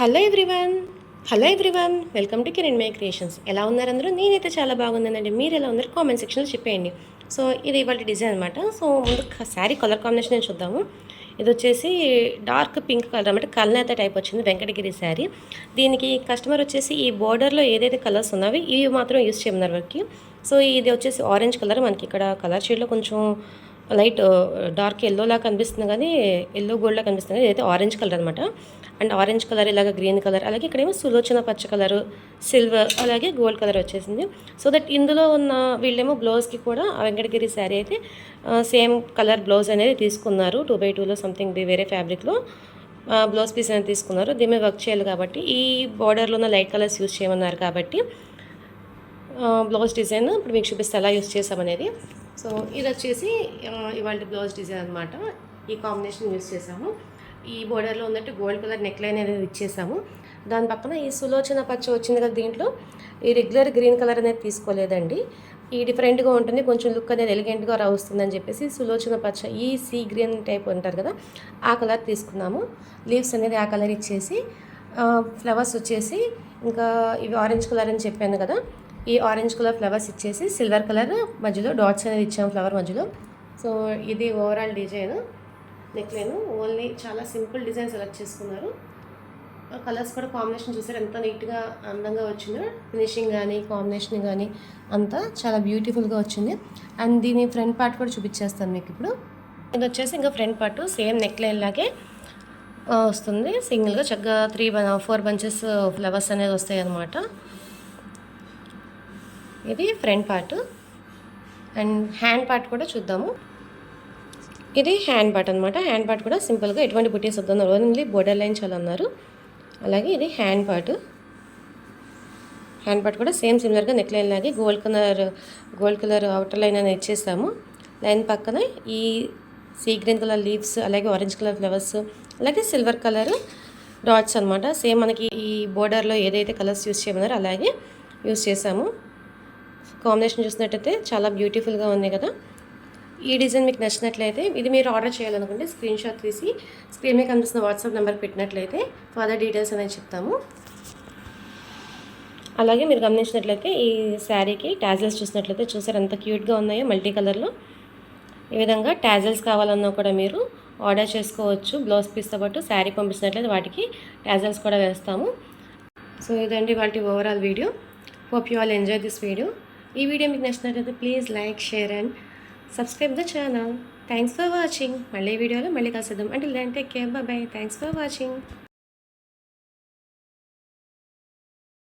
Hello everyone. Hello everyone. Welcome to Kiran my creations. ఎలా ఉన్నారు అందరూ? నేనైతే చాలా బాగున్నానండి. మీరు ఎలా ఉన్నారు? కామెంట్ సెక్షన్లో చెప్పేయండి. సో ఇది ఇవాళ డిజైన్ అనమాట సో ముందు శారీ కలర్ కాంబినేషన్ చూద్దాము. ఇది వచ్చేసి డార్క్ పింక్ కలర్ అనమాట కల్నేత టైప్ వచ్చింది. వెంకటగిరి శారీ. దీనికి కస్టమర్ వచ్చేసి ఈ బోర్డర్లో ఏదైతే కలర్స్ ఉన్నావో ఇవి మాత్రం యూస్ చేయమన్నారు వరకు సో ఇది వచ్చేసి ఆరెంజ్ కలర్. మనకి ఇక్కడ కలర్ షేడ్లో కొంచెం లైట్ డార్క్ ఎల్లోలా కనిపిస్తుంది కానీ ఎల్లో గోల్డ్లా కనిపిస్తుంది. ఇదైతే ఆరెంజ్ కలర్ అనమాట అండ్ ఆరెంజ్ కలర్ ఇలాగ గ్రీన్ కలర్ అలాగే ఇక్కడేమో సులోచన పచ్చ కలర్ సిల్వర్ అలాగే గోల్డ్ కలర్ వచ్చేసింది. సో దట్ ఇందులో ఉన్న వీళ్ళేమో బ్లౌజ్కి కూడా ఆ వెంకటగిరి శారీ అయితే సేమ్ కలర్ బ్లౌజ్ అనేది తీసుకున్నారు. టూ బై టూలో సంథింగ్ వేరే ఫ్యాబ్రిక్లో బ్లౌజ్ పీస్ అనేది తీసుకున్నారు. దీని మీద వర్క్ చేయాలి కాబట్టి ఈ బార్డర్లో ఉన్న లైట్ కలర్స్ యూజ్ చేయమన్నారు కాబట్టి బ్లౌజ్ డిజైన్ ఇప్పుడు మీకు చూపిస్తే ఎలా యూస్ చేసామనేది. సో ఇది వచ్చేసి ఇవాళ బ్లౌజ్ డిజైన్ అనమాట ఈ కాంబినేషన్ యూస్ చేసాము. ఈ బోర్డర్లో ఉన్నట్టు గోల్డ్ కలర్ నెక్ లైన్ అనేది ఇచ్చేసాము. దాని పక్కన ఈ సులోచన పచ్చ వచ్చింది కదా దీంట్లో. ఈ రెగ్యులర్ గ్రీన్ కలర్ అనేది తీసుకోలేదండి. ఈ డిఫరెంట్గా ఉంటుంది. కొంచెం లుక్ అనేది ఎలిగెంట్గా వస్తుందని చెప్పేసి సులోచన పచ్చ ఈ సీ గ్రీన్ టైప్ ఉంటారు కదా ఆ కలర్ తీసుకున్నాము. లీవ్స్ అనేది ఆ కలర్ ఇచ్చేసి ఫ్లవర్స్ వచ్చేసి ఇంకా ఇవి ఆరెంజ్ కలర్ అని చెప్పాను కదా ఈ ఆరెంజ్ కలర్ ఫ్లవర్స్ ఇచ్చేసి సిల్వర్ కలర్ మధ్యలో డాట్స్ అనేది ఇచ్చాము ఫ్లవర్ మధ్యలో. సో ఇది ఓవరాల్ డిజైన్ నెక్లైన్ ఓన్లీ చాలా సింపుల్ డిజైన్ సెలెక్ట్ చేసుకున్నారు. కలర్స్ కూడా కాంబినేషన్ చూసారు. ఎంత నీట్గా అందంగా వచ్చిందో. ఫినిషింగ్ కానీ కాంబినేషన్ కానీ అంతా చాలా బ్యూటిఫుల్గా వచ్చింది. అండ్ దీని ఫ్రంట్ పార్ట్ కూడా చూపించేస్తాను మీకు ఇప్పుడు. ఇది వచ్చేసి ఇంకా front part same neck line లాగే వస్తుంది. సింగిల్గా చక్కగా త్రీ ఫోర్ బంచెస్ ఫ్లవర్స్ అనేది వస్తాయి అన్నమాట ఇది front part. And hand part కూడా చూద్దాము. ఇది హ్యాండ్ పార్ట్ అనమాట హ్యాండ్ పార్ట్ కూడా సింపుల్గా ఎటువంటి బుటీస్ వద్దన్నారు ఓన్లీ బోర్డర్ లైన్ చాలా అన్నారు. అలాగే ఇది హ్యాండ్ పార్ట్. హ్యాండ్ పార్ట్ కూడా సేమ్ సిమిలర్గా నెక్ లైన్ లాగే gold colour gold colour outer line అనేది ఇచ్చేసాము లైన్ పక్కన ఈ సీ గ్రీన్ కలర్ లీవ్స్ అలాగే ఆరెంజ్ కలర్ ఫ్లవర్స్ అలాగే సిల్వర్ కలర్ డాట్స్ అనమాట సేమ్ మనకి ఈ బోర్డర్లో ఏదైతే కలర్స్ యూస్ చేయమన్నారో అలాగే యూస్ చేసాము కాంబినేషన్ చూసినట్టయితే చాలా బ్యూటిఫుల్గా ఉంది కదా. ఈ డిజైన్ మీకు నచ్చినట్లయితే ఇది మీరు ఆర్డర్ చేయాలనుకుంటే స్క్రీన్ షాట్ తీసి స్క్రీన్ మీద కనిపిస్తున్న వాట్సాప్ నెంబర్ పెట్టినట్లయితే ఫర్దర్ డీటెయిల్స్ అనేది చెప్తాము. అలాగే మీరు గమనించినట్లయితే ఈ శారీకి ట్యాజల్స్ చూసినట్లయితే చూసారు ఎంత క్యూట్గా ఉన్నాయో మల్టీ కలర్లో. ఈ విధంగా ట్యాజల్స్ కావాలన్నా కూడా మీరు ఆర్డర్ చేసుకోవచ్చు. బ్లౌజ్ పీస్తో పాటు శారీ పంపించినట్లయితే వాటికి ట్యాజల్స్ కూడా వేస్తాము. సో ఇదండి వాటి overall video. Hope you all enjoy this video. ఈ వీడియో మీకు నచ్చినట్లయితే please like share and subscribe the channel thanks for watching మళ్ళీ వీడియోలో మళ్ళీ కలిసిద్దాం అంటే take care bye thanks for watching